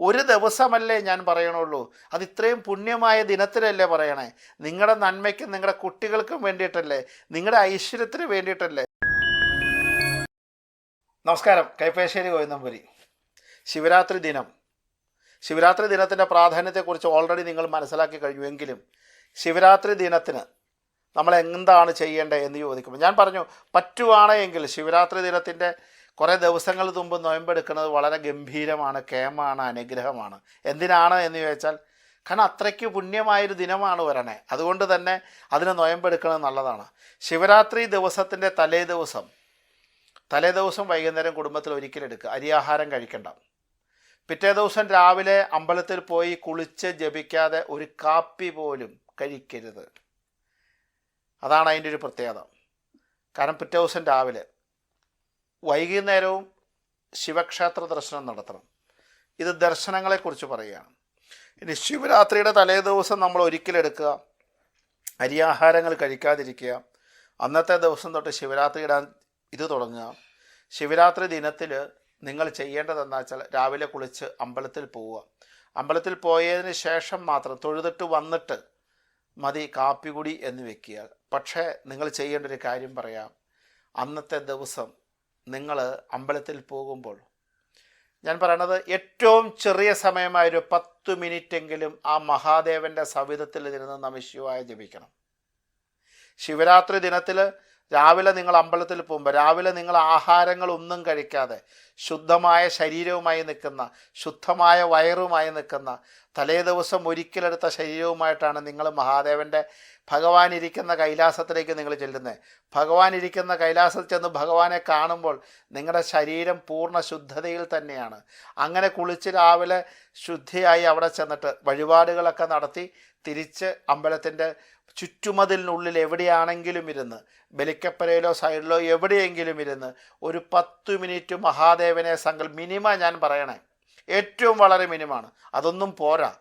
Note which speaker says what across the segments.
Speaker 1: ഒരു ദിവസമല്ലേ ഞാൻ പറയണുള്ളൂ. അത് ഇത്രയും പുണ്യമായ ദിനത്തിലല്ലേ പറയണേ. നിങ്ങളുടെ നന്മയ്ക്കും നിങ്ങളുടെ കുട്ടികൾക്കും വേണ്ടിയിട്ടല്ലേ നിങ്ങളുടെ ഐശ്വര്യത്തിന് വേണ്ടിയിട്ടല്ലേ. നമസ്കാരം. കൈപ്പേശ്ശേരി ഗോവിന്ദംപുരി ശിവരാത്രി ദിനം. ശിവരാത്രി ദിനത്തിന്റെ പ്രാധാന്യത്തെക്കുറിച്ച് ഓൾറെഡി നിങ്ങൾ മനസ്സിലാക്കി കഴിഞ്ഞുവെങ്കിലും ശിവരാത്രി ദിനത്തിന് നമ്മൾ എന്താണ് ചെയ്യേണ്ടത് എന്ന് ചോദിക്കുമ്പോൾ ഞാൻ പറഞ്ഞു പറ്റുവാണെങ്കിൽ ശിവരാത്രി ദിനത്തിന്റെ കുറേ ദിവസങ്ങൾ മുമ്പ് നോയമ്പെടുക്കുന്നത് വളരെ ഗംഭീരമാണ് കേമാണ് അനുഗ്രഹമാണ്. എന്തിനാണ് എന്ന് ചോദിച്ചാൽ കാരണം അത്രയ്ക്ക് പുണ്യമായൊരു ദിനമാണ് വരണേ. അതുകൊണ്ട് തന്നെ അതിന് നോയമ്പെടുക്കുന്നത് നല്ലതാണ്. ശിവരാത്രി ദിവസത്തിന്റെ തലേ ദിവസം തലേ ദിവസം വൈകുന്നേരം കുടുംബത്തിൽ ഒരിക്കലെടുക്കുക അരിയാഹാരം കഴിക്കണ്ട. പിറ്റേ ദിവസം രാവിലെ അമ്പലത്തിൽ പോയി കുളിച്ച് ജപിക്കാതെ ഒരു കാപ്പി പോലും കഴിക്കരുത്. അതാണ് അതിന്റെ ഒരു പ്രത്യേകത. കാരണം പിറ്റേ ദിവസം രാവിലെ വൈകുന്നേരവും ശിവക്ഷേത്ര ദർശനം നടത്തണം. ഇത് ദർശനങ്ങളെക്കുറിച്ച് പറയുകയാണ്. ഇനി ശിവരാത്രിയുടെ തലേ ദിവസം നമ്മൾ ഒരിക്കലെടുക്കുക. അരിയാഹാരങ്ങൾ കഴിക്കാതിരിക്കുക. അന്നത്തെ ദിവസം തൊട്ട് ശിവരാത്രിയുടെ ഇത് തുടങ്ങുക. ശിവരാത്രി ദിനത്തിൽ നിങ്ങൾ ചെയ്യേണ്ടത് എന്താ വെച്ചാൽ രാവിലെ കുളിച്ച് അമ്പലത്തിൽ പോവുക. അമ്പലത്തിൽ പോയതിന് ശേഷം മാത്രം തൊഴുതിട്ട് വന്നിട്ട് മതി കാപ്പി കാപ്പികുടി എന്ന് വെക്കുക. പക്ഷേ നിങ്ങൾ ചെയ്യേണ്ട ഒരു കാര്യം പറയാം. അന്നത്തെ ദിവസം നിങ്ങൾ അമ്പലത്തിൽ പോകുമ്പോൾ ഞാൻ പറയണത് ഏറ്റവും ചെറിയ സമയമായൊരു പത്ത് മിനിറ്റെങ്കിലും ആ മഹാദേവന്റെ സവിധത്തിൽ ഇരുന്ന് നമശിവായ ജപിക്കണം. ശിവരാത്രി ദിനത്തിൽ രാവിലെ നിങ്ങൾ അമ്പലത്തിൽ പോകുമ്പോൾ രാവിലെ നിങ്ങൾ ആഹാരങ്ങൾ ഒന്നും കഴിക്കാതെ ശുദ്ധമായ ശരീരവുമായി നിൽക്കുന്ന ശുദ്ധമായ വയറുമായി നിൽക്കുന്ന തലേ ദിവസം ഒരിക്കലെടുത്ത ശരീരവുമായിട്ടാണ് നിങ്ങൾ മഹാദേവന്റെ ഭഗവാൻ ഇരിക്കുന്ന കൈലാസത്തിലേക്ക് നിങ്ങൾ ചെല്ലുന്നത് ഭഗവാൻ ഇരിക്കുന്ന കൈലാസത്തിൽ ചെന്ന് ഭഗവാനെ കാണുമ്പോൾ നിങ്ങളുടെ ശരീരം പൂർണ ശുദ്ധതയിൽ തന്നെയാണ്. അങ്ങനെ കുളിച്ച് രാവിലെ ശുദ്ധിയായി അവിടെ ചെന്നിട്ട് വഴിപാടുകളൊക്കെ നടത്തി തിരിച്ച് അമ്പലത്തിന്റെ ചുറ്റുമതിലിനുള്ളിൽ എവിടെയാണെങ്കിലും ഇരുന്ന് ബലിക്കപ്പരയിലോ സൈഡിലോ എവിടെയെങ്കിലും ഇരുന്ന് ഒരു പത്തു മിനിറ്റ് മഹാദേവനെ സങ്കൽ മിനിമ ഞാൻ പറയണേ ഏറ്റവും വളരെ മിനിമാണ് അതൊന്നും പോരാ.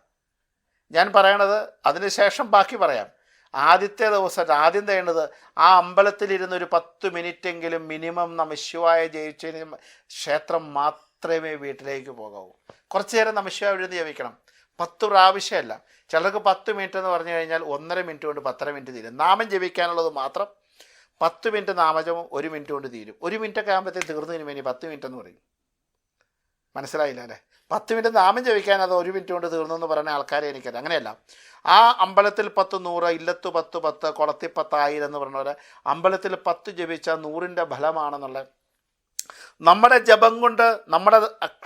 Speaker 1: ഞാൻ പറയണത് അതിനുശേഷം ബാക്കി പറയാം. ആദ്യത്തെ ദിവസം ആദ്യം തേണ്ടത് ആ അമ്പലത്തിലിരുന്ന് ഒരു പത്ത് മിനിറ്റെങ്കിലും മിനിമം നമശിവായ ജയിച്ചതിന് ക്ഷേത്രം മാത്രമേ വീട്ടിലേക്ക് പോകാവൂ കുറച്ചു നേരം നമശിവായ എഴുതി ജപിക്കണം. പത്ത് പ്രാവശ്യമല്ല. ചിലർക്ക് പത്ത് മിനിറ്റ് എന്ന് പറഞ്ഞു കഴിഞ്ഞാൽ ഒന്നര മിനിറ്റ് കൊണ്ട് പത്തര മിനിറ്റ് തീരും. നാമം ജപിക്കാനുള്ളത് മാത്രം പത്ത് മിനിറ്റ് നാമജപം ഒരു മിനിറ്റ് കൊണ്ട് തീരും. ഒരു മിനിറ്റൊക്കെ ആകുമ്പോഴത്തേക്ക് തീർന്നതിന് വേണ്ടി പത്ത് മിനിറ്റ് എന്ന് പറയും. മനസ്സിലായില്ല അല്ലേ? പത്ത് മിനിറ്റ് നാമം ജപിക്കാൻ അത് ഒരു മിനിറ്റ് കൊണ്ട് തീർന്നു എന്ന് പറയുന്ന ആൾക്കാരെ എനിക്കറിയാം. അങ്ങനെയല്ല. ആ അമ്പലത്തിൽ പത്ത് നൂറ് ഇല്ലത്ത് പത്ത് പത്ത് കുളത്തി പത്തായിരം എന്ന് പറഞ്ഞ പോലെ അമ്പലത്തിൽ പത്ത് ജപിച്ച നൂറിന്റെ ഫലമാണെന്നുള്ള നമ്മുടെ ജപം കൊണ്ട് നമ്മുടെ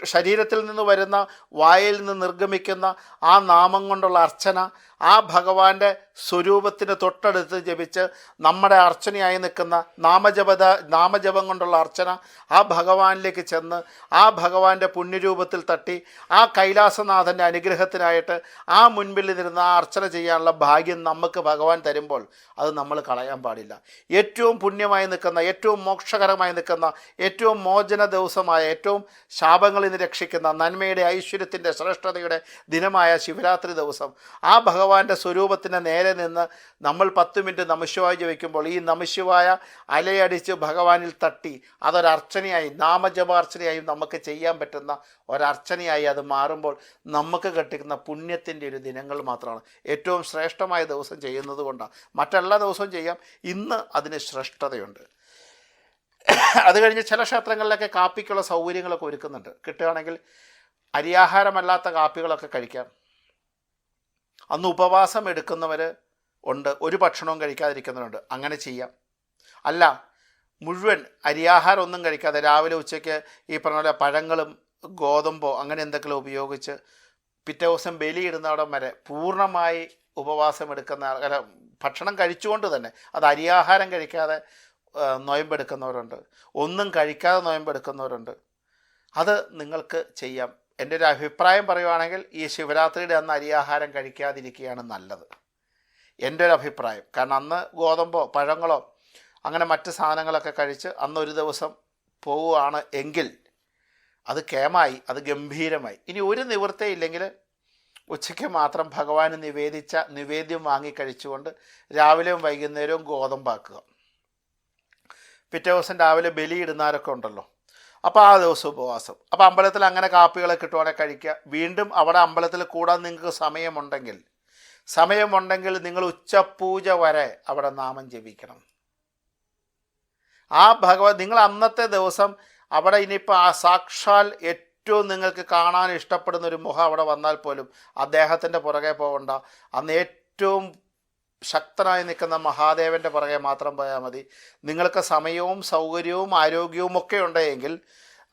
Speaker 1: ശരീരത്തിൽ നിന്ന് വരുന്ന വായിൽ നിന്ന് നിർഗമിക്കുന്ന ആ നാമം കൊണ്ടുള്ള അർച്ചന ആ ഭഗവാന്റെ സ്വരൂപത്തിന് തൊട്ടടുത്ത് ജപിച്ച് നമ്മുടെ അർച്ചനയായി നിൽക്കുന്ന നാമജപത നാമജപം കൊണ്ടുള്ള അർച്ചന ആ ഭഗവാനിലേക്ക് ചെന്ന് ആ ഭഗവാന്റെ പുണ്യരൂപത്തിൽ തട്ടി ആ കൈലാസനാഥന്റെ അനുഗ്രഹത്തിനായിട്ട് ആ മുൻപിൽ ഇരുന്ന് ആ അർച്ചന ചെയ്യാനുള്ള ഭാഗ്യം നമുക്ക് ഭഗവാൻ തരുമ്പോൾ അത് നമ്മൾ കളയാൻ പാടില്ല. ഏറ്റവും പുണ്യമായി നിൽക്കുന്ന ഏറ്റവും മോക്ഷകരമായി നിൽക്കുന്ന ഏറ്റവും മോചന ദിവസമായ ഏറ്റവും ശാപങ്ങളിൽ നിന്ന് രക്ഷിക്കുന്ന നന്മയുടെ ഐശ്വര്യത്തിന്റെ ശ്രേഷ്ഠതയുടെ ദിനമായ ശിവരാത്രി ദിവസം ആ ഭഗവാന്റെ സ്വരൂപത്തിന് നേരെ നിന്ന് നമ്മൾ പത്ത് മിനിറ്റ് നമശിവായ ജപിക്കുമ്പോൾ ഈ നമശിവായ അലയടിച്ച് ഭഗവാനിൽ തട്ടി അതൊരർച്ചനയായി നാമജപാർച്ചനയായി നമുക്ക് ചെയ്യാൻ പറ്റുന്ന ഒരർച്ചനയായി അത് മാറുമ്പോൾ നമുക്ക് കിട്ടുന്ന പുണ്യത്തിന്റെ ഒരു ദിനങ്ങൾ മാത്രമാണ്. ഏറ്റവും ശ്രേഷ്ഠമായ ദിവസം ചെയ്യുന്നത് കൊണ്ടാണ്. മറ്റെല്ലാ ദിവസവും ചെയ്യാം. ഇന്ന് അതിന് ശ്രേഷ്ഠതയുണ്ട്. അത് കഴിഞ്ഞ് ചില ക്ഷേത്രങ്ങളിലൊക്കെ കാപ്പിക്കുള്ള സൗകര്യങ്ങളൊക്കെ ഒരുക്കുന്നുണ്ട്. കിട്ടുകയാണെങ്കിൽ അരിയാഹാരമല്ലാത്ത കാപ്പികളൊക്കെ കഴിക്കാം. അന്ന് ഉപവാസം എടുക്കുന്നവർ ഉണ്ട്. ഒരു ഭക്ഷണവും കഴിക്കാതിരിക്കുന്നവരുണ്ട്. അങ്ങനെ ചെയ്യാം. അല്ല മുഴുവൻ അരിയാഹാരം ഒന്നും കഴിക്കാതെ രാവിലെ ഉച്ചയ്ക്ക് ഈ പറഞ്ഞ പോലെ പഴങ്ങളും ഗോതമ്പോ അങ്ങനെ എന്തെങ്കിലും ഉപയോഗിച്ച് പിറ്റേ ദിവസം ബലിയിടുന്നവിടം വരെ പൂർണമായി ഉപവാസം എടുക്കുന്ന അല്ല ഭക്ഷണം കഴിച്ചുകൊണ്ട് തന്നെ അത് അരിയാഹാരം കഴിക്കാതെ നോയമ്പെടുക്കുന്നവരുണ്ട്. ഒന്നും കഴിക്കാതെ നൊയമ്പെടുക്കുന്നവരുണ്ട്. അത് നിങ്ങൾക്ക് ചെയ്യാം. എന്റെ ഒരു അഭിപ്രായം പറയുവാണെങ്കിൽ ഈ ശിവരാത്രിയുടെ അന്ന് അരിയാഹാരം കഴിക്കാതിരിക്കുകയാണ് നല്ലത്. എന്റെ ഒരു അഭിപ്രായം. കാരണം അന്ന് ഗോതമ്പോ പഴങ്ങളോ അങ്ങനെ മറ്റ് സാധനങ്ങളൊക്കെ കഴിച്ച് അന്ന് ഒരു ദിവസം പോവുകയാണ് എങ്കിൽ അത് കേമായി അത് ഗംഭീരമായി. ഇനി ഒരു നിവൃത്തിയില്ലെങ്കിൽ ഉച്ചയ്ക്ക് മാത്രം ഭഗവാന് നിവേദിച്ച നിവേദ്യം വാങ്ങി കഴിച്ചുകൊണ്ട് രാവിലെയും വൈകുന്നേരവും ഗോതമ്പാക്കുക. പിറ്റേ ദിവസം രാവിലെ ബലിയിടുന്നവരൊക്കെ ഉണ്ടല്ലോ. അപ്പോൾ ആ ദിവസം ഉപവാസം. അപ്പോൾ അമ്പലത്തിൽ അങ്ങനെ കാപ്പികളെ കിട്ടുവാണെങ്കിൽ കഴിക്കുക വീണ്ടും അവിടെ അമ്പലത്തിൽ കൂടാൻ നിങ്ങൾക്ക് സമയമുണ്ടെങ്കിൽ സമയമുണ്ടെങ്കിൽ നിങ്ങൾ ഉച്ചപൂജ വരെ അവിടെ നാമം ജപിക്കണം. ആ ഭഗവത് നിങ്ങൾ അന്നത്തെ ദിവസം അവിടെ ഇനിയിപ്പോൾ ആ സാക്ഷാൽ ഏറ്റവും നിങ്ങൾക്ക് കാണാൻ ഇഷ്ടപ്പെടുന്ന ഒരു മുഖം അവിടെ വന്നാൽ പോലും അദ്ദേഹത്തിന്റെ പുറകെ പോകണ്ട. അന്ന് ഏറ്റവും ശക്തനായി നിൽക്കുന്ന മഹാദേവന്റെ പുറകെ മാത്രം പോയാൽ മതി. നിങ്ങൾക്ക് സമയവും സൗകര്യവും ആരോഗ്യവും ഒക്കെ ഉണ്ടെങ്കിൽ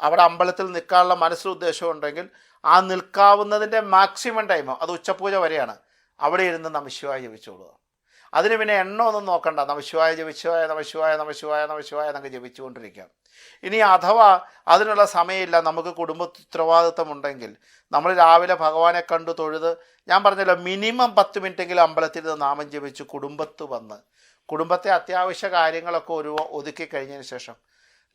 Speaker 1: അവിടെ അമ്പലത്തിൽ നിൽക്കാനുള്ള മനസ്സിൽ ഉണ്ടെങ്കിൽ ആ നിൽക്കാവുന്നതിന്റെ മാക്സിമം ടൈം അത് ഉച്ചപൂജ വരെയാണ്. അവിടെ ഇരുന്ന് നമശിവായ ജപിച്ചോളുക. അതിന് പിന്നെ എണ്ണ ഒന്നും നോക്കണ്ട നമശിവായ ജപിച്ചുവായ നമശിവായ നമശിവായ നമശിവായ എന്നൊക്കെ ജപിച്ചുകൊണ്ടിരിക്കാം. ഇനി അഥവാ അതിനുള്ള സമയമില്ല നമുക്ക് കുടുംബ ഉത്തരവാദിത്വം ഉണ്ടെങ്കിൽ നമ്മൾ രാവിലെ ഭഗവാനെ കണ്ടു തൊഴുത് ഞാൻ പറഞ്ഞല്ലോ മിനിമം പത്ത് മിനിറ്റെങ്കിലും അമ്പലത്തിൽ നിന്ന് നാമം ജപിച്ച് കുടുംബത്ത് വന്ന് കുടുംബത്തെ അത്യാവശ്യ കാര്യങ്ങളൊക്കെ ഒരു ഒതുക്കി കഴിഞ്ഞതിന് ശേഷം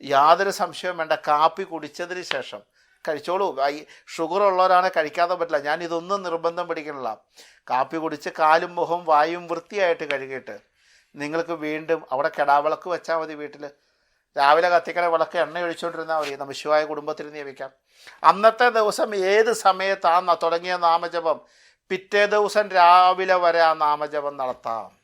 Speaker 1: യാതൊരു സംശയവും വേണ്ട കാപ്പി കുടിച്ചതിന് ശേഷം കഴിച്ചോളൂ. ഈ ഷുഗർ ഉള്ളവരാണ് കഴിക്കാതെ പറ്റില്ല. ഞാൻ ഇതൊന്നും നിർബന്ധം പിടിക്കണില്ല. കാപ്പി കുടിച്ച് കാലും മുഖവും വായും വൃത്തിയായിട്ട് കഴുകിയിട്ട് നിങ്ങൾക്ക് വീണ്ടും അവിടെ കെടാവിളക്ക് വെച്ചാൽ മതി വീട്ടിൽ രാവിലെ കത്തിക്കണ വിളക്ക് എണ്ണ ഒഴിച്ചുകൊണ്ടിരുന്നാൽ മതി. നമശിവായ കുടുംബത്തിൽ നിയമിക്കാം. അന്നത്തെ ദിവസം ഏത് സമയത്താണ് തുടങ്ങിയ നാമജപം? പിറ്റേ ദിവസം രാവിലെ വരെ ആ നാമജപം നടത്താം.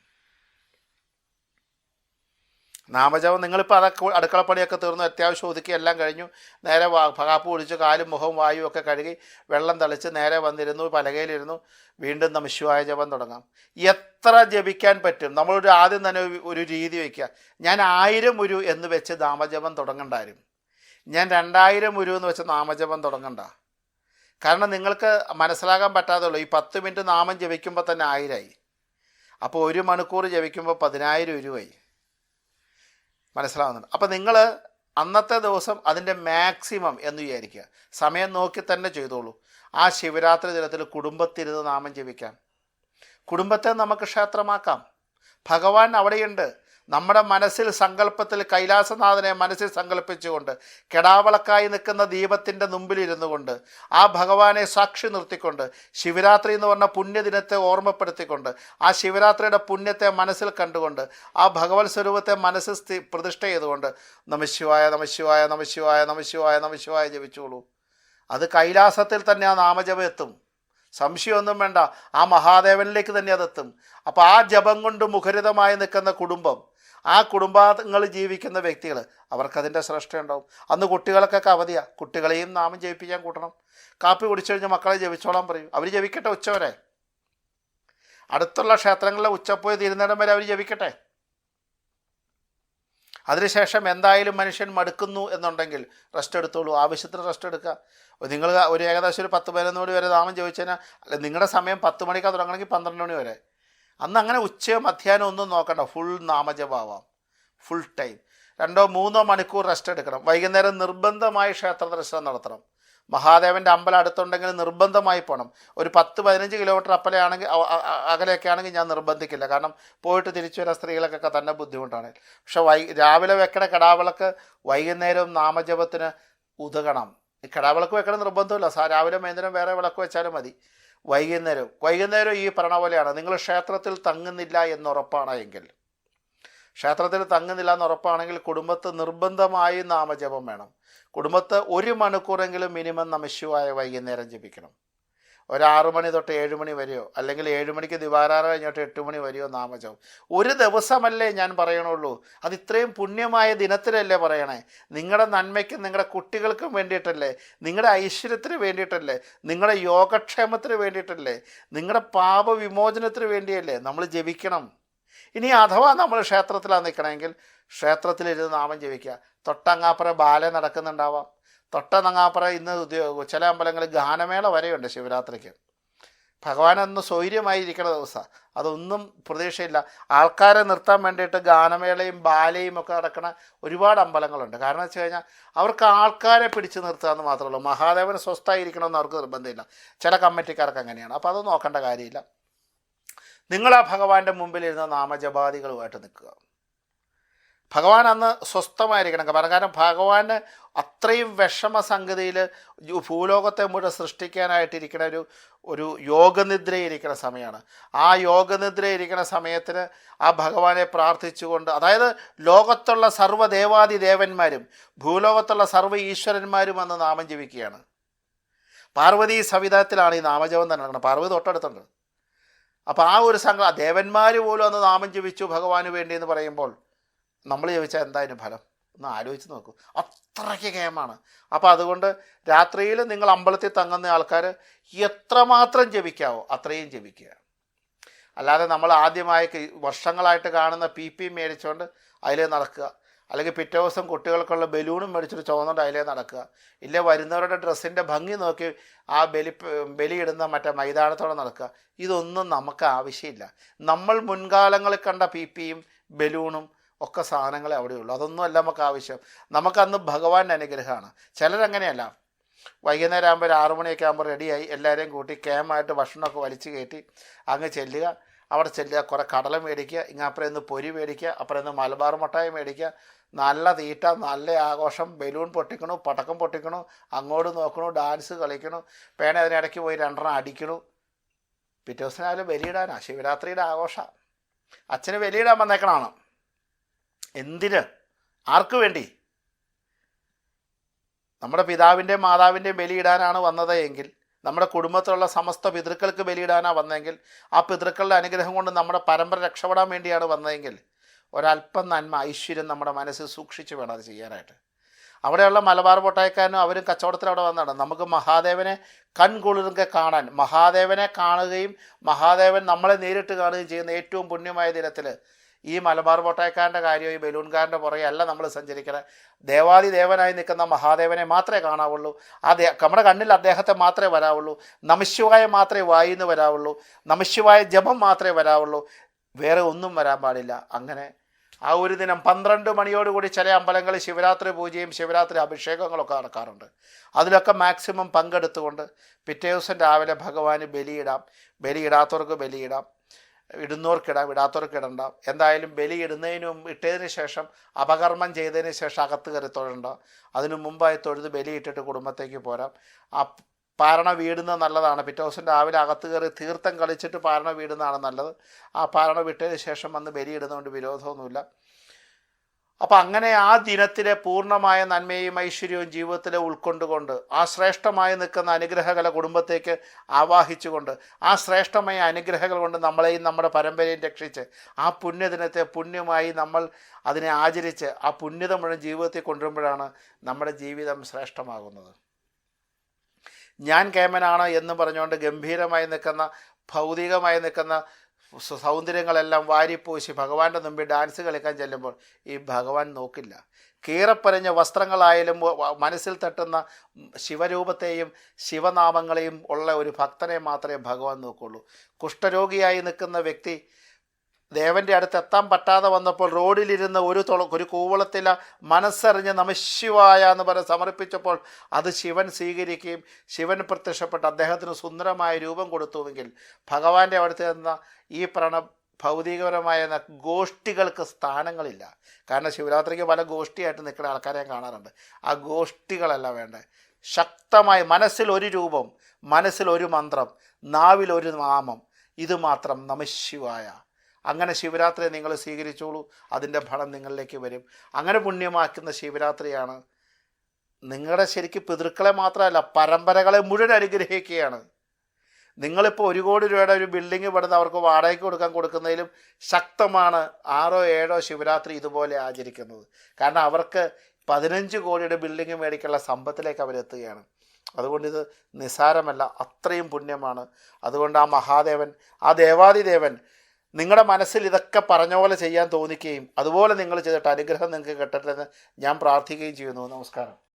Speaker 1: നാമജപം. നിങ്ങളിപ്പോൾ അതൊക്കെ അടുക്കളപ്പണിയൊക്കെ തീർന്നു അത്യാവശ്യം ഒതുക്കി എല്ലാം കഴിഞ്ഞു. നേരെ വാ- കാപ്പ് കുടിച്ച് കാലും മുഖവും വായും ഒക്കെ കഴുകി വെള്ളം തളിച്ച് നേരെ വന്നിരുന്നു പലകയിലിരുന്നു. വീണ്ടും നമശിവായ ജപം തുടങ്ങാം. എത്ര ജപിക്കാൻ പറ്റും? നമ്മളൊരു ആദ്യം തന്നെ ഒരു- ഒരു രീതി വയ്ക്കുക ഞാൻ ആയിരം ഉരു എന്ന് വെച്ച് നാമജപം തുടങ്ങണ്ടാരും ഞാൻ രണ്ടായിരം ഉരു എന്ന് വെച്ച് നാമജപം തുടങ്ങണ്ട. കാരണം നിങ്ങൾക്ക് മനസ്സിലാക്കാൻ പറ്റാതെ ഉള്ളൂ ഈ പത്ത് മിനിറ്റ് നാമം ജപിക്കുമ്പോൾ തന്നെ ആയിരമായി അപ്പോൾ ഒരു മണിക്കൂർ ജപിക്കുമ്പോൾ പതിനായിരം ഉരുവായി. മനസ്സിലാവുന്നുണ്ട്. അപ്പോൾ നിങ്ങൾ അന്നത്തെ ദിവസം അതിന്റെ മാക്സിമം എന്ന് വിചാരിക്കുക. സമയം നോക്കി തന്നെ ചെയ്തോളൂ. ആ ശിവരാത്രി ദിനത്തിൽ കുടുംബത്തിരുന്ന് നാമം ജപിക്കാം. കുടുംബത്തെ നമുക്ക് ക്ഷേത്രമാക്കാം. ഭഗവാൻ അവിടെയുണ്ട്. നമ്മുടെ മനസ്സിൽ സങ്കല്പത്തിൽ കൈലാസനാഥനെ മനസ്സിൽ സങ്കല്പിച്ചുകൊണ്ട് കെടാവളക്കായി നിൽക്കുന്ന ദീപത്തിന്റെ മുമ്പിലിരുന്നു കൊണ്ട് ആ ഭഗവാനെ സാക്ഷി നിർത്തിക്കൊണ്ട് ശിവരാത്രി എന്ന് പറഞ്ഞ പുണ്യദിനത്തെ ഓർമ്മപ്പെടുത്തിക്കൊണ്ട് ആ ശിവരാത്രിയുടെ പുണ്യത്തെ മനസ്സിൽ കണ്ടുകൊണ്ട് ആ ഭഗവത് സ്വരൂപത്തെ മനസ്സിൽ സ്ഥി പ്രതിഷ്ഠ ചെയ്തുകൊണ്ട് നമശിവായ നമശിവായ നമശിവായ നമശിവായ നമശിവായ ജപിച്ചോളൂ. അത് കൈലാസത്തിൽ തന്നെ ആ നാമജപം എത്തും. സംശയമൊന്നും വേണ്ട. ആ മഹാദേവനിലേക്ക് തന്നെ അതെത്തും. അപ്പോൾ ആ ജപം കൊണ്ട് മുഖരിതമായി നിൽക്കുന്ന കുടുംബം ആ കുടുംബങ്ങൾ ജീവിക്കുന്ന വ്യക്തികൾ അവർക്കതിന്റെ ശ്രേഷ്ഠയുണ്ടാവും അന്ന് കുട്ടികൾക്കൊക്കെ അവധിയാണ് കുട്ടികളെയും നാമം ജയിപ്പിക്കാൻ കൂട്ടണം. കാപ്പി കുടിച്ചു കഴിഞ്ഞാൽ മക്കളെ ജപിച്ചോളാൻ പറയും. അവർ ജപിക്കട്ടെ ഉച്ചവരെ അടുത്തുള്ള ക്ഷേത്രങ്ങളിലെ ഉച്ചപ്പോയി തീരുന്നിടം വരെ അവർ ജപിക്കട്ടെ. അതിനുശേഷം എന്തായാലും മനുഷ്യൻ മടുക്കുന്നു എന്നുണ്ടെങ്കിൽ റെസ്റ്റ് എടുത്തോളൂ. ആവശ്യത്തിന് റെസ്റ്റ് എടുക്കുക. നിങ്ങൾ ഒരു ഏകദേശം ഒരു പത്ത് പതിനൊന്ന് മണി വരെ നാമം ചോദിച്ചാൽ കഴിഞ്ഞാൽ നിങ്ങളുടെ സമയം പത്ത് മണിക്കാണ് തുടങ്ങണമെങ്കിൽ പന്ത്രണ്ട് മണി വരെ. അന്ന് അങ്ങനെ ഉച്ചയോ മധ്യാഹ്നം ഒന്നും നോക്കണ്ട. ഫുൾ നാമജപാവാം ഫുൾ ടൈം രണ്ടോ മൂന്നോ മണിക്കൂർ റെസ്റ്റ് എടുക്കണം. വൈകുന്നേരം നിർബന്ധമായി ക്ഷേത്ര ദർശനം നടത്തണം. മഹാദേവന്റെ അമ്പലം അടുത്തുണ്ടെങ്കിൽ നിർബന്ധമായി പോകണം ഒരു പത്ത് പതിനഞ്ച് കിലോമീറ്റർ അപ്പലെയാണെങ്കിൽ അകലെയൊക്കെ ആണെങ്കിൽ ഞാൻ നിർബന്ധിക്കില്ല. കാരണം പോയിട്ട് തിരിച്ചു വരാൻ സ്ത്രീകൾക്കൊക്കെ തന്നെ ബുദ്ധിമുട്ടാണ്. പക്ഷെ വൈ രാവിലെ വെക്കണ കടാവിളക്ക് വൈകുന്നേരവും നാമജപത്തിന് ഉതകണം. ഈ കടാവിളക്ക് വെക്കണം നിർബന്ധമില്ല. രാവിലെ വൈകുന്നേരം വേറെ വിളക്ക് വെച്ചാലും മതി. വൈകുന്നേരം. വൈകുന്നേരം ഈ പറഞ്ഞ പോലെയാണ്. നിങ്ങൾ ക്ഷേത്രത്തിൽ തങ്ങുന്നില്ല എന്നുറപ്പാണ് എങ്കിൽ. ക്ഷേത്രത്തിൽ തങ്ങുന്നില്ല എന്ന് ഉറപ്പാണെങ്കിൽ കുടുംബത്ത് നിർബന്ധമായി നാമജപം വേണം. കുടുംബത്ത് ഒരു മണിക്കൂറെങ്കിലും മിനിമം നമശിവായ വൈകുന്നേരം ജപിക്കണം. ഒരു ആറു മണി തൊട്ട് ഏഴ് മണി വരെയോ? അല്ലെങ്കിൽ ഏഴ് മണിക്ക് ദിവാരാറ കഴിഞ്ഞിട്ട് എട്ട് മണി വരെയോ നാമജപം. ഒരു ദിവസമല്ലേ ഞാൻ പറയണുള്ളൂ. അത് ഇത്രയും പുണ്യമായ ദിനത്തിലല്ലേ പറയണേ? നിങ്ങളുടെ നന്മയ്ക്കും നിങ്ങളുടെ കുട്ടികൾക്കും വേണ്ടിയിട്ടല്ലേ? നിങ്ങളുടെ ഐശ്വര്യത്തിന് വേണ്ടിയിട്ടല്ലേ? നിങ്ങളുടെ യോഗക്ഷേമത്തിന് വേണ്ടിയിട്ടല്ലേ? നിങ്ങളുടെ പാപവിമോചനത്തിന് വേണ്ടിയല്ലേ നമ്മൾ ജപിക്കണം. ഇനി അഥവാ നമ്മൾ ക്ഷേത്രത്തിലാണ് നിൽക്കണമെങ്കിൽ ക്ഷേത്രത്തിലിരുന്ന് നാമം ജപിക്കുക. തൊട്ടങ്ങാപ്പുറ ബാല നടക്കുന്നുണ്ടാവാം. തൊട്ടങ്ങാപ്പുറ ഇന്ന് ചില അമ്പലങ്ങളിൽ ഗാനമേള വരെയുണ്ട് ശിവരാത്രിക്ക്. ഭഗവാൻ അന്ന് സൗര്യമായിരിക്കണ ദിവസം. അതൊന്നും പ്രതീക്ഷയില്ല. ആൾക്കാരെ നിർത്താൻ വേണ്ടിയിട്ട് ഗാനമേളയും ബാലയും ഒക്കെ നടക്കുന്ന ഒരുപാട് അമ്പലങ്ങളുണ്ട്. കാരണം വെച്ച് കഴിഞ്ഞാൽ അവർക്ക് ആൾക്കാരെ പിടിച്ചു നിർത്തുക എന്ന് മാത്രമേ ഉള്ളൂ. മഹാദേവന് സ്വസ്ഥായിരിക്കണമെന്ന് അവർക്ക് നിർബന്ധമില്ല. ചില കമ്മിറ്റിക്കാർക്ക് അങ്ങനെയാണ്. അപ്പോൾ അത് നോക്കേണ്ട കാര്യമില്ല. നിങ്ങൾ ആ ഭഗവാന്റെ മുമ്പിൽ ഇരുന്ന നാമജപാദികളുമായിട്ട് നിൽക്കുക. ഭഗവാൻ അന്ന് സ്വസ്ഥമായിരിക്കണം. കാരണം ഭഗവാന് അത്രയും വിഷമ സംഗതിയിൽ ഭൂലോകത്തെ മുഴുവൻ സൃഷ്ടിക്കാനായിട്ടിരിക്കുന്ന ഒരു ഒരു യോഗനിദ്രയിരിക്കുന്ന സമയമാണ്. ആ യോഗനിദ്രയിരിക്കുന്ന സമയത്തിന് ആ ഭഗവാനെ പ്രാർത്ഥിച്ചുകൊണ്ട് അതായത് ലോകത്തുള്ള സർവ ദേവാദി ദേവന്മാരും ഭൂലോകത്തുള്ള സർവ ഈശ്വരന്മാരും അന്ന് നാമം ജപിക്കുകയാണ്. പാർവതി സവിധത്തിലാണ് ഈ നാമജപം തന്നെ നടക്കുന്നത്. പാർവതി തൊട്ടടുത്തുണ്ട്. അപ്പോൾ ആ ഒരു സംഘ ദേവന്മാർ പോലും അന്ന് നാമം ജപിച്ചു ഭഗവാന് വേണ്ടി എന്ന് പറയുമ്പോൾ നമ്മൾ ചോദിച്ചാൽ എന്തായാലും ഫലം? ഒന്ന് ആലോചിച്ച് നോക്കൂ. അത്രയ്ക്ക് കേമാണ് അപ്പോൾ അതുകൊണ്ട് രാത്രിയിൽ നിങ്ങൾ അമ്പലത്തിൽ തങ്ങുന്ന ആൾക്കാർ എത്രമാത്രം ജപിക്കാവോ അത്രയും ജപിക്കുക. അല്ലാതെ നമ്മൾ ആദ്യമായി വർഷങ്ങളായിട്ട് കാണുന്ന പി പി മേടിച്ചുകൊണ്ട് അതിലേ നടക്കുക. അല്ലെങ്കിൽ പിറ്റേ ദിവസം കുട്ടികൾക്കുള്ള ബലൂണും മേടിച്ചിട്ട് ചുവന്നുകൊണ്ട് അതിലേ നടക്കുക. ഇല്ല വരുന്നവരുടെ ഡ്രസ്സിന്റെ ഭംഗി നോക്കി ആ ബലി ബലിയിടുന്ന മറ്റേ മൈതാനത്തോടെ നടക്കുക. ഇതൊന്നും നമുക്ക് ആവശ്യമില്ല. നമ്മൾ മുൻകാലങ്ങളിൽ കണ്ട പി പിയും ബലൂണും ഒക്കെ സാധനങ്ങളെ അതൊന്നും അല്ല നമുക്ക് ആവശ്യം. നമുക്കന്ന് ഭഗവാന്റെ അനുഗ്രഹമാണ്. ചിലരങ്ങനെയല്ല. വൈകുന്നേരം ആകുമ്പോൾ ഒരു ആറു മണിയൊക്കെ ആകുമ്പോൾ റെഡിയായി എല്ലാവരെയും കൂട്ടി ക്യാമായിട്ട് ഭക്ഷണമൊക്കെ വലിച്ചു കയറ്റി അങ്ങ് ചെല്ലുക. അവിടെ ചെല്ലുക കുറേ കടല മേടിക്കുക ഇങ്ങപ്പുറം ഇന്ന് പൊരി മേടിക്കുക അപ്പുറം ഇന്ന് മലബാർ മുട്ടായി മേടിക്കുക. നല്ല തീറ്റ നല്ല ആഘോഷം. ബലൂൺ പൊട്ടിക്കണു പടക്കം പൊട്ടിക്കണു അങ്ങോട്ട് നോക്കണു ഡാൻസ് കളിക്കണു. പേണ അതിനിടയ്ക്ക് പോയി രണ്ടെണ്ണം അടിക്കണു. പിറ്റേ ദിവസം രാവിലെ ബലിയിടാനാണ് ശിവരാത്രിയുടെ ആഘോഷമാണ് അച്ഛന് ബലിയിടാൻ വന്നേക്കണാണ്. എന്തിന്? ആർക്കു വേണ്ടി? നമ്മുടെ പിതാവിന്റെയും മാതാവിന്റെയും ബലിയിടാനാണ് വന്നത് എങ്കിൽ നമ്മുടെ കുടുംബത്തിലുള്ള സമസ്ത പിതൃക്കൾക്ക് ബലിയിടാനാണ് വന്നതെങ്കിൽ ആ പിതൃക്കളുടെ അനുഗ്രഹം കൊണ്ട് നമ്മുടെ പരമ്പര രക്ഷപ്പെടാൻ വേണ്ടിയാണ് വന്നതെങ്കിൽ ഒരല്പം നന്മ ഐശ്വര്യം നമ്മുടെ മനസ്സിൽ സൂക്ഷിച്ച് വേണം അത് ചെയ്യാനായിട്ട്. അവിടെയുള്ള മലബാർ പൊട്ടായക്കാരനും അവരും കച്ചവടത്തിൽ അവിടെ വന്നതാണ്. നമുക്ക് മഹാദേവനെ കൺകുളിർക്കെ കാണാൻ മഹാദേവനെ കാണുകയും മഹാദേവൻ നമ്മളെ നേരിട്ട് കാണുകയും ചെയ്യുന്ന ഏറ്റവും പുണ്യമായ ദിനത്തിൽ ഈ മലബാർ കോട്ടയക്കാരന്റെ കാര്യം ഈ ബലൂൺകാരന്റെ പുറകെ അല്ല നമ്മൾ സഞ്ചരിക്കണേ. ദേവാദി ദേവനായി നിൽക്കുന്ന മഹാദേവനെ മാത്രമേ കാണാവുള്ളൂ. ആ നമ്മുടെ കണ്ണിൽ അദ്ദേഹത്തെ മാത്രമേ വരാവുള്ളൂ. നമശിവായ മാത്രമേ വായിന്ന് വരാവുള്ളൂ. നമശിവായ ജപം മാത്രമേ വരാവുള്ളൂ. വേറെ ഒന്നും വരാൻ പാടില്ല. അങ്ങനെ ആ ഒരു ദിനം പന്ത്രണ്ട് മണിയോടുകൂടി ചില അമ്പലങ്ങളിൽ ശിവരാത്രി പൂജയും ശിവരാത്രി അഭിഷേകങ്ങളൊക്കെ നടക്കാറുണ്ട്. അതിലൊക്കെ മാക്സിമം പങ്കെടുത്തുകൊണ്ട് പിറ്റേ ദിവസം രാവിലെ ഭഗവാന് ബലിയിടാം. ബലിയിടാത്തവർക്ക് ബലിയിടാം. ഇടുന്നവർക്കിടാം ഇടാത്തവർക്ക് ഇടണ്ട എന്തായാലും ബലി ഇടുന്നതിന് മുമ്പ് ഇട്ടതിന് ശേഷം അപകർമ്മം ചെയ്തതിന് ശേഷം അകത്ത് കയറി തൊഴണ്ട. അതിനു മുമ്പായി തൊഴുത് ബലി ഇട്ടിട്ട് കുടുംബത്തേക്ക് പോരാം. ആ പാരണ വീടുന്നത് നല്ലതാണ്. പിറ്റേ ദിവസം രാവിലെ അകത്ത് കയറി തീർത്ഥം കളിച്ചിട്ട് പാരണ വീടുന്നതാണ് നല്ലത്. ആ പാരണ വിട്ടതിന് ശേഷം വന്ന് ബലി ഇടുന്നതുകൊണ്ട് വിരോധമൊന്നുമില്ല. അപ്പം അങ്ങനെ ആ ദിനത്തിലെ പൂർണമായ നന്മയും ഐശ്വര്യവും ജീവിതത്തിൽ ഉൾക്കൊണ്ടുകൊണ്ട് ആ ശ്രേഷ്ഠമായി നിൽക്കുന്ന അനുഗ്രഹകല കുടുംബത്തേക്ക് ആവാഹിച്ചുകൊണ്ട് ആ ശ്രേഷ്ഠമായ അനുഗ്രഹങ്ങൾ കൊണ്ട് നമ്മളെയും നമ്മുടെ പരമ്പരയും രക്ഷിച്ച് ആ പുണ്യദിനത്തെ പുണ്യമായി നമ്മൾ അതിനെ ആചരിച്ച് ആ പുണ്യത മുഴുവൻ ജീവിതത്തിൽ കൊണ്ടുവരുമ്പോഴാണ് നമ്മുടെ ജീവിതം ശ്രേഷ്ഠമാകുന്നത്. ഞാൻ കേമനാണ് എന്ന് പറഞ്ഞുകൊണ്ട് ഗംഭീരമായി നിൽക്കുന്ന ഭൗതികമായി നിൽക്കുന്ന സൗന്ദര്യങ്ങളെല്ലാം വാരിപ്പൂശി ഭഗവാന്റെ മുമ്പിൽ ഡാൻസ് കളിക്കാൻ ചെല്ലുമ്പോൾ ഈ ഭഗവാൻ നോക്കില്ല. കീറപ്പരഞ്ഞ വസ്ത്രങ്ങളായാലും മനസ്സിൽ തട്ടുന്ന ശിവരൂപത്തെയും ശിവനാമങ്ങളെയും ഉള്ള ഒരു ഭക്തനെ മാത്രമേ ഭഗവാൻ നോക്കുള്ളൂ. കുഷ്ഠരോഗിയായി നിൽക്കുന്ന വ്യക്തി ദേവന്റെ അടുത്ത് എത്താൻ പറ്റാതെ വന്നപ്പോൾ റോഡിലിരുന്ന് ഒരു തുള ഒരു കൂവളത്തില മനസ്സറിഞ്ഞ് നമശിവായ എന്ന് പറഞ്ഞ് സമർപ്പിച്ചപ്പോൾ അത് ശിവൻ സ്വീകരിക്കുകയും ശിവൻ പ്രത്യക്ഷപ്പെട്ട് അദ്ദേഹത്തിന് സുന്ദരമായ രൂപം കൊടുത്തുവെങ്കിൽ ഭഗവാന്റെ അടുത്ത് നിന്ന ഈ പ്രണ ഭൗതികപരമായ ഗോഷ്ഠികൾക്ക് സ്ഥാനങ്ങളില്ല. കാരണം ശിവരാത്രിക്ക് പല ഗോഷ്ഠിയായിട്ട് നിൽക്കുന്ന ആൾക്കാരെ കാണാറുണ്ട്. ആ ഗോഷ്ഠികളല്ല വേണ്ടത്. ശക്തമായി മനസ്സിൽ ഒരു രൂപം മനസ്സിൽ ഒരു മന്ത്രം നാവിൽ ഒരു നാമം. ഇത് മാത്രം നമശിവായ അങ്ങനെ ശിവരാത്രി നിങ്ങൾ സ്വീകരിച്ചോളൂ. അതിന്റെ ഫലം നിങ്ങളിലേക്ക് വരും. അങ്ങനെ പുണ്യമാക്കുന്ന ശിവരാത്രിയാണ്. നിങ്ങളുടെ ശരിക്കും പിതൃക്കളെ മാത്രമല്ല പരമ്പരകളെ മുഴുവൻ അനുഗ്രഹിക്കുകയാണ്. നിങ്ങളിപ്പോൾ ഒരു കോടി രൂപയുടെ ഒരു ബിൽഡിംഗ് പണിത് അവർക്ക് വാടകയ്ക്ക് കൊടുക്കാൻ കൊടുക്കുന്നതിലും ശക്തമാണ് ആറോ ഏഴോ ശിവരാത്രി ഇതുപോലെ ആചരിക്കുന്നത്. കാരണം അവർക്ക് പതിനഞ്ച് കോടിയുടെ ബിൽഡിംഗ് മേടിക്കാനുള്ള സമ്പത്തിലേക്ക് അവരെത്തുകയാണ്. അതുകൊണ്ട് ഇത് നിസ്സാരമല്ല അത്രയും പുണ്യമാണ്. അതുകൊണ്ട് ആ മഹാദേവൻ ആ ദേവാദിദേവൻ നിങ്ങളുടെ മനസ്സിൽ ഇതൊക്കെ പറഞ്ഞ പോലെ ചെയ്യാൻ തോന്നിക്കുകയും അതുപോലെ നിങ്ങൾ ചെയ്തിട്ട് അനുഗ്രഹം നിങ്ങൾക്ക് കിട്ടട്ടെ എന്ന് ഞാൻ പ്രാർത്ഥിക്കുകയും ചെയ്യുന്നു. നമസ്കാരം.